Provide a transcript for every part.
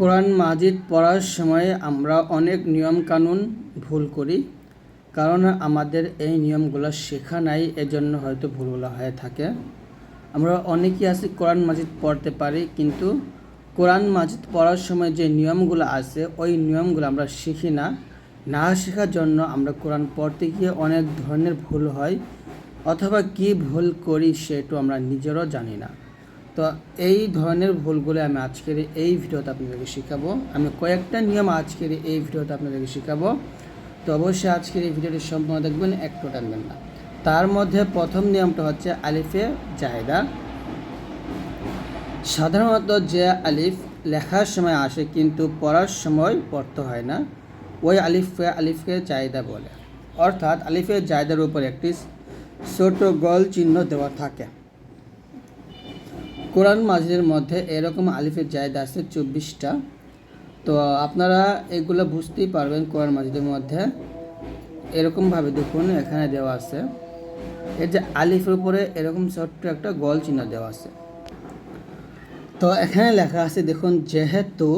কোরআন মাজিদ পড়ার সময় আমরা অনেক নিয়ম কানুন ভুল করি, কারণ আমাদের এই নিয়মগুলো শেখা নাই, এজন্য হয়তো ভুলগুলো হয়ে থাকে। আমরা অনেকেই আছি কোরআন মাজিদ পড়তে পারি, কিন্তু কোরআন মাজিদ পড়ার সময় যে নিয়মগুলো আছে, ওই নিয়মগুলো আমরা শিখি না। না শেখার জন্য আমরা কোরআন পড়তে গিয়ে অনেক ধরনের ভুল হয়, অথবা কি ভুল করি সেটু আমরা নিজেরও জানি না। তো এই ধরনের ভুলগুলো আমি আজকের এই ভিডিওতে আপনাদেরকে শেখাবো। আমি কয়েকটা নিয়ম আজকের এই ভিডিওতে আপনাদেরকে শেখাবো। তো অবশ্যই আজকের এই ভিডিওটি সম্পূর্ণ দেখবেন একটু টানবেন না। তার মধ্যে প্রথম নিয়মটা হচ্ছে আলিফে জায়দা। সাধারণত যে আলিফ লেখার সময় আসে কিন্তু পড়ার সময় পড়তে হয় না, ওই আলিফে আলিফকে জায়দা বলে। অর্থাৎ আলিফে জায়দার উপর একটি ছোট গল চিহ্ন দেওয়া থাকে। কোরআন মাজিদের মধ্যে এরকম আলিফের জায়দ আছে চব্বিশটা। তো আপনারা এগুলো বুঝতেই পারবেন কোরআন মাজিদের মধ্যে। এরকমভাবে দেখুন, এখানে দেওয়া আছে। এই যে আলিফের উপরে এরকম ছোট্ট একটা গল চিহ্ন দেওয়া আছে। তো এখানে লেখা আছে, দেখুন, যেহেতু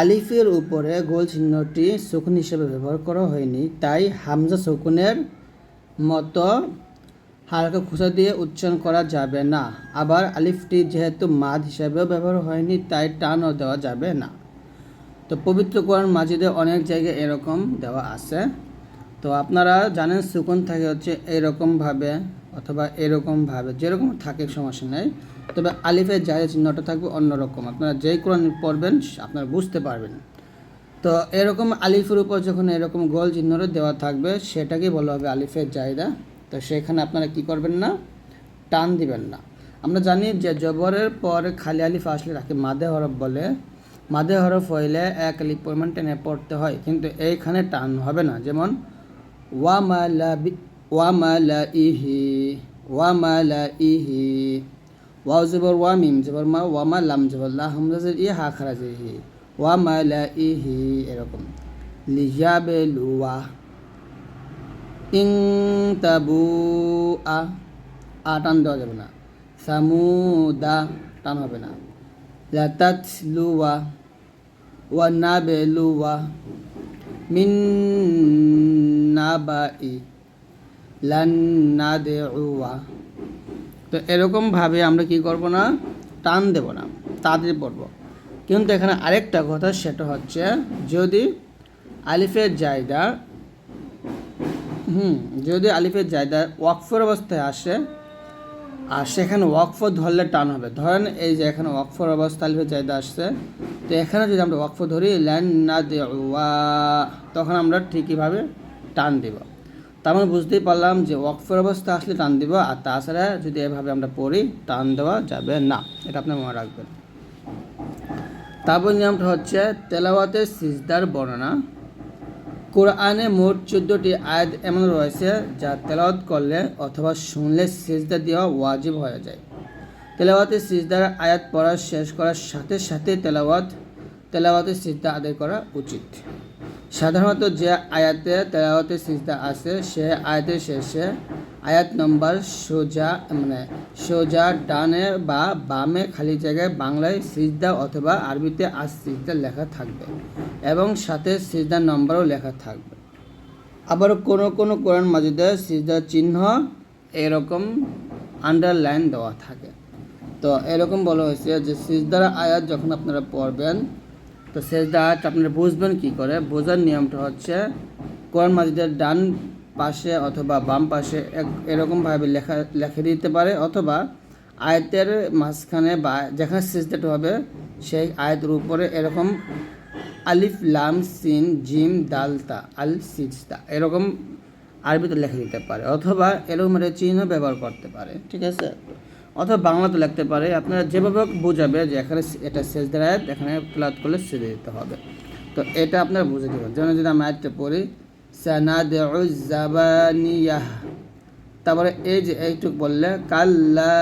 আলিফের উপরে গোল চিহ্নটি শকুন হিসেবে ব্যবহার করা হয়নি, তাই হামজা শকুনের মতো হালকা খোসা দিয়ে উচ্চারণ করা যাবে না। আবার আলিফটি যেহেতু মাদ হিসাবেও ব্যবহার হয়নি, তাই টানও দেওয়া যাবে না। তো পবিত্র কোরআন মাজিদে অনেক জায়গায় এরকম দেওয়া আছে। তো আপনারা জানেন সুকুন থাকে হচ্ছে এরকমভাবে অথবা এরকমভাবে, যেরকম থাকে সমস্যা নেই। তবে আলিফের জায়গা চিহ্নটা থাকবে অন্যরকম। আপনারা যেই কোরআন পড়বেন, আপনারা বুঝতে পারবেন। তো এরকম আলিফের উপর যখন এরকম গোল চিহ্নটা দেওয়া থাকবে, সেটাকেই বলা হবে আলিফের জায়দা। তো সেখানে আপনারা কি করবেন না? টান দিবেন না। আমরা জানি যে জবরের পরে খালি আলিফ আসলে তাকে মাদে হরফ বলে। মাদে হরফ হইলে এক আলিফ পরিমাণ টেনে পড়তে হয়, কিন্তু এইখানে টান হবে না। যেমন ওয়ামালা ওয়ামালা ইহি ওয়া ওয়ামালা ইহি ওয়াও জবর ওয়া মিম জবর মা ওয়ামা লাম জবর লা হামজাজের ই হা খারাজ ইহি ওয়ামালা ইহি এরকম। লিজাবে লুয়া ইং তাবু আ আ টান দেওয়া যাবে না। সামুদা টান হবে না। লাতাত লুয়া ওয়া নাবে লুয়া মিন নাবাই লান নাদে তো এরকমভাবে আমরা কি করব না? টান দেব না। তাদের পড়ব। কিন্তু এখানে আরেকটা কথা, সেটা হচ্ছে যদি আলিফের জায়দা হুম, যদি আলিফের জায়দা ওয়াকফর অবস্থায় আসে, আর সেখানে ওয়াকফ ধরলে টান হবে। ধরেন এই যে এখানে ওয়াকফর অবস্থা আলিফের জায়দা আসছে, তো এখানে যদি আমরা ওয়াকফ ধরি ল্যান না দেওয়া তখন আমরা ঠিকইভাবে টান দিব। তার মানে বুঝতেই পারলাম যে ওয়াকফের অবস্থা আসলে টান দিব, আর তাছাড়া যদি এভাবে আমরা পড়ি, টান দেওয়া যাবে না। এটা আপনি মনে রাখবেন। তারপর নিয়মটা হচ্ছে তেলাওয়াতের সিজদার বর্ণনা। কোরআনে মোট চোদ্দটি আয়াত এমন রয়েছে যা তেলাওয়াত করলে অথবা শুনলে সিজদা দেওয়া ওয়াজিব হয়ে যায়। তেলাওয়াতের সিজদার আয়াত পড়া শেষ করার সাথে সাথে তেলাওয়াত তেলাওয়াতের সিজদা আদায় করা উচিত। সাধারণত যে আয়াতে তেলাওয়াতের সিজদা আছে, সে আয়াতের শেষে আয়াত নম্বর সোজা মানে সোজা ডানে বা বামে খালি জায়গায় বাংলায় সিজদা অথবা আরবিতে আজ সিজদা লেখা থাকবে এবং সাথে সিজদার নম্বরও লেখা থাকবে। আবার কোনো কোনো কোরআন মাজিদে সিজদার চিহ্ন এরকম আন্ডারলাইন দেওয়া থাকে। তো এরকম বলা হয়েছে যে সিজদার আয়াত যখন আপনারা পড়বেন, তো সেজদা আয়াত আপনারা বুঝবেন কি করে? বোঝার নিয়মটা হচ্ছে কোরআন মাজিদের ডান পাশে অথবা বাম পাশে এরকমভাবে লেখা লেখে দিতে পারে অথবা আয়তের মাঝখানে বা যেখানে সিজদাটা হবে সেই আয়তের উপরে এরকম আলিফ লাম সিন জিম দালতা আল সিজদা এরকম আরবিতে লিখে দিতে পারে অথবা এরকম একটা চিহ্ন ব্যবহার করতে পারে। ঠিক আছে। অথবা বাংলাতে লিখতে পারে আপনারা যেভাবে বোঝাবে যে এখানে এটা সেজদার আয়াত এখানে প্লাত করলে সেজে দিতে হবে। তো এটা আপনারা বুঝে দেবেন যেন যদি আমি আয়াতটা পড়ি তারপরে এই যে এইটুক বললে, কাল্লা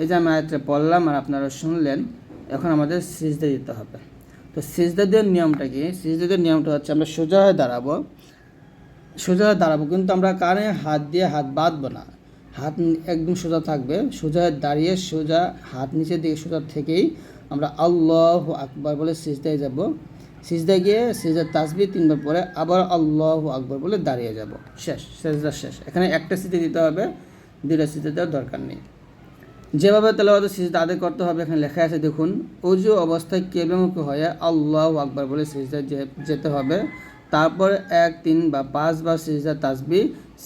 এই যে আমি আয়াতটা পড়লাম আর আপনারা শুনলেন, এখন আমাদের সিজদা দিতে হবে। তো সিজদা দেওয়ার নিয়মটা কি? সিজদা দেওয়ার নিয়মটা হচ্ছে আমরা সোজা হয়ে দাঁড়াবো। সোজা হয়ে দাঁড়াবো কিন্তু আমরা কানে হাত দিয়ে হাত বাঁধবো না। হাত একদম সোজা থাকবে। সোজা দাঁড়িয়ে সোজা হাত নিচের দিকে সোজা থেকেই আমরা আল্লাহ আকবর বলে সিজদায় যাব। সিজদায় গিয়ে সিজদার তাসবি তিনবার পরে আবার আল্লাহ আকবার বলে দাঁড়িয়ে যাব। শেষ, সেজদা শেষ। এখানে একটা সিজদা দিতে হবে, দুইটা সিজদা দেওয়ার দরকার নেই। যেভাবে তেলাওয়াত সিজদা আদায় করতে হবে, এখানে লেখা আছে, দেখুন, অজু অবস্থায় কেবলমুখী হয়ে আল্লাহ আকবার বলে সিজদা যেতে হবে। তারপর এক, তিন বা পাঁচবার সিজদা তাসবি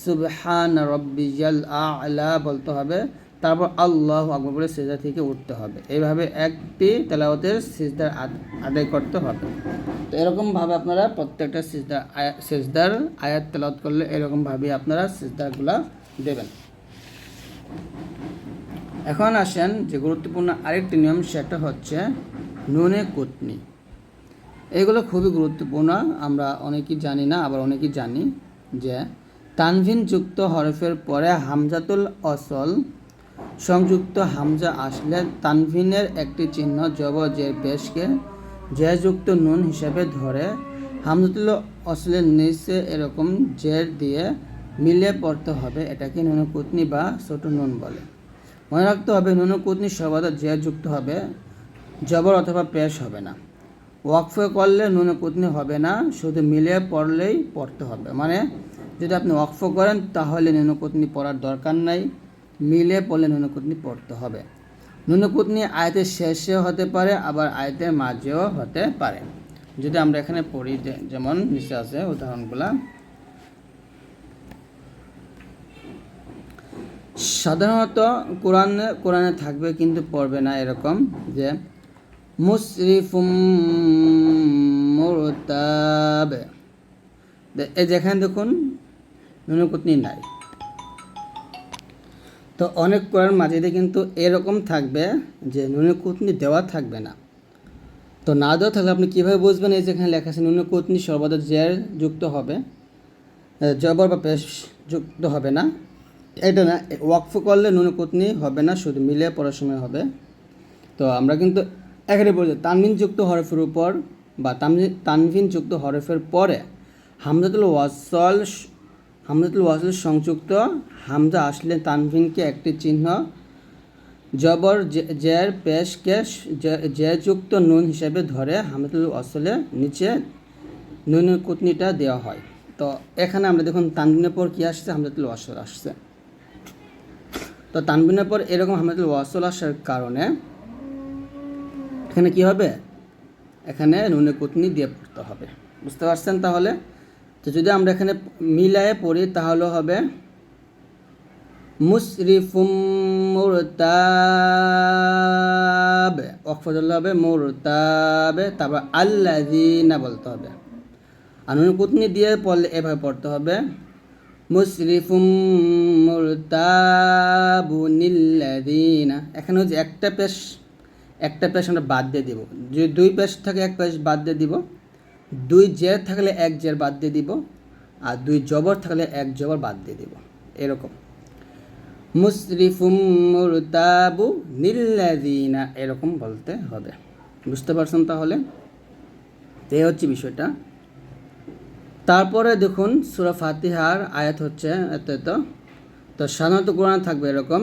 সুবহান রব্বিয়াল আলা বলতে হবে। তারপর আল্লাহ আকবর বলে সিজদা থেকে উঠতে হবে। এইভাবে একটি তেলাওয়াতের সিজদা আদায় করতে হবে। তো এরকমভাবে আপনারা প্রত্যেকটা সিজদা সিজদার আয়াত তেলাওয়াত করলে এরকমভাবে আপনারা সিজদাগুলা দেবেন। এখন আসেন যে গুরুত্বপূর্ণ আরেকটি নিয়ম, সেটা হচ্ছে নুনে কুতনি। এগুলো খুবই গুরুত্বপূর্ণ। আমরা অনেকেই জানি না, আবার অনেকেই জানি যে তানভিনযুক্ত হরফের পরে হামজাতুল অসল সংযুক্ত হামজা আসলে তানভিনের একটি চিহ্ন জবজের পেশকে জয়যুক্ত নুন হিসেবে ধরে। হামজাতুল অসলের নিচে এরকম জের দিয়ে মিলিয়ে পড়তে হবে, এটাকে নুনকুতনি বা ছোট নুন বলে। মনে রাখতে হবে, নুনকুতনি সর্বদা জের যুক্ত হবে, জবর অথবা পেশ হবে না। ওয়াকফে করলে নুনে কুতনি হবে না, শুধু মিলে পড়লেই পড়তে হবে। মানে যদি আপনি ওয়াকফ করেন, তাহলে নুনে কুতনি পড়ার দরকার নাই। মিলে পড়লে নুনে কুতনি পড়তে হবে। নুনে কুতনি আয়তের শেষে হতে পারে, আবার আয়তের মাঝেও হতে পারে। যদি আমরা এখানে পড়ি যেমন নিচে আছে উদাহরণগুলা। সাধারণত কোরআনে কোরআনে থাকবে কিন্তু পড়বে না এরকম যে মুসরিফুম মুরতাবে। এই যেখানে দেখুন নুনকুতনি নাই। তো অনেক কোরআন মাঝিতে কিন্তু এরকম থাকবে যে নুনকুতনি দেওয়া থাকবে না। তো না দেওয়া থাকলে আপনি কীভাবে বুঝবেন? এই যেখানে লেখা আছে নুনকুতনি সর্বদা জের যুক্ত হবে জবর বা পেশ যুক্ত হবে না। এটা না ওয়াকফ করলে নুনকুতনি হবে না, শুধু মিলে পড়ার সময় হবে। তো আমরা কিন্তু এখানে বলছি তানভিন যুক্ত হরফের উপর বা তানভিন যুক্ত হরফের পরে হামজাতুল ওয়াসল হামজাতুল ওয়াসল সংযুক্ত, হামজা আসলে তানভিনকে একটি চিহ্ন, জবর জের পেশকে জেযুক্ত নুন হিসেবে ধরে হামজাতুল ওয়াসলের নিচে নুনের কুতনিটা দেওয়া হয়। তো এখানে আমরা দেখুন তানভিনের পর কী আসছে? হামজাতুল ওয়াসল আসছে। তো তানভিনের পর এরকম হামজাতুল ওয়াসল আসার কারণে এখানে কি হবে? এখানে নুনে কুতনি দিয়ে পড়তে হবে। বুঝতে পারছেন তাহলে? তো যদি আমরা এখানে মিলায়ে পড়ি, তাহলে হবে মুসরিফুম মুরতাবে। অক্ষর হবে মুরতাবে। তারপর আল্লাযিনা বলতে হবে। আর নুনে কুতনি দিয়ে পড়লে এভাবে পড়তে হবে। মুসরিফুম মুরতাবুনিল্লাযিনা এখানে হচ্ছে একটা পেশ একটা পেশ আমরা বাদ দিয়ে দিব। যদি দুই পেশ থাকে, এক পেশ বাদ দিয়ে দিব। দুই জের থাকলে এক জের বাদ দিয়ে দিব, আর দুই জবর থাকলে এক জবর বাদ দিয়ে দিব। এরকম। মুসরিফুম মুরতাবু নিল্লাযিনা এরকম বলতে হবে। বুঝতে পারছেন তাহলে? এই হচ্ছে বিষয়টা। তারপরে দেখুন, সুরা ফাতিহার আয়াত হচ্ছে এত এত। তো সাধারণত কোরআন থাকবে এরকম,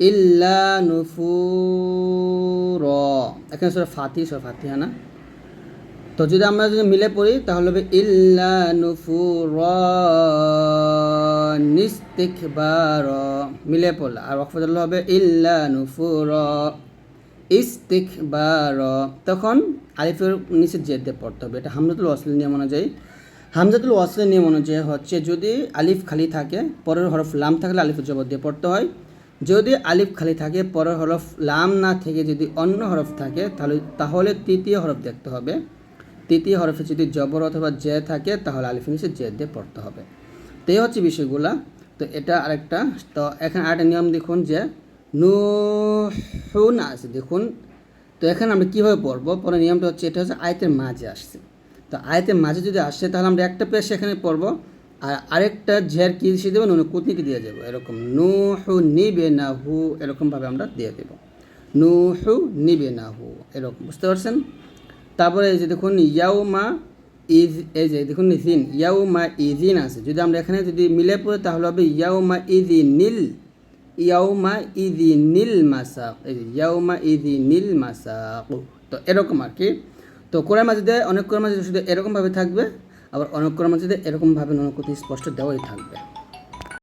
ইল্লা নুফুর। এখানে সুরা ফাতি সুরা ফাতিহা না? তো যদি আমরা যদি মিলে পড়ি, তাহলে হবে ইল্লা নুফুর নিস্তিকবার মিলে পড়লে। আর ওয়াকফাতুল্লাহ হবে ইল্লা নুফুর ইস্তিকবার তখন আলিফের নিচে জেদে পড়তে হবে। এটা হামজাতুল ওয়াসলের নিয়ম অনুযায়ী। হামজাতুল ওয়াসলের নিয়ম অনুযায়ী হচ্ছে, যদি আলিফ খালি থাকে, পরের হরফ লাম থাকলে আলিফের জবর দিয়ে পড়তে হয়। যদি আলিফ খালি থাকে, পরের হরফ লাম না থেকে যদি অন্য হরফ থাকে, তাহলে তাহলে তৃতীয় হরফ দেখতে হবে। তৃতীয় হরফে যদি জবর অথবা জে থাকে, তাহলে আলিফের নিচে জে দিয়ে পড়তে হবে। তো এই হচ্ছে বিষয়গুলা। তো এটা আরেকটা। তো এখানে আরেকটা নিয়ম দেখুন যে, নুহুন আছে, দেখুন। তো এখানে আমরা কীভাবে পড়ব? পরে নিয়মটা হচ্ছে, এটা হচ্ছে আয়তের মাঝে আসছে। তো আয়তের মাঝে যদি আসে, তাহলে আমরা একটা পেশ এখানে পড়ব, আর আরেকটা ঝের কী হিসেবে দেবো? নুন কুতনিকে দিয়ে যাব এরকম নু হু নিবে না হু এরকমভাবে আমরা দিয়ে দেবো। নু হু নিবে না হু এরকম, বুঝতে পারছেন? তারপরে এই যে দেখুন, ইয়াউমা ইজ এই যে দেখুন ইজিন ইয়াউমা ইজিন আছে। যদি আমরা এখানে যদি মিলে পড়ি, তাহলে হবে ইয়াউমা ইজি নীল ইয়াউমা ইদি নীল মাসাক, এই যে ইয়াউমা ইদি নীল মাসাক। তো এরকম আর কি। তো কোরআন মাজিদে অনেক কোরআন মাজিদে শুধু এরকমভাবে থাকবে, আবার অনেক কোরআন মাজিদে এরকমভাবে ননকতি স্পষ্ট দেওয়াই থাকবে।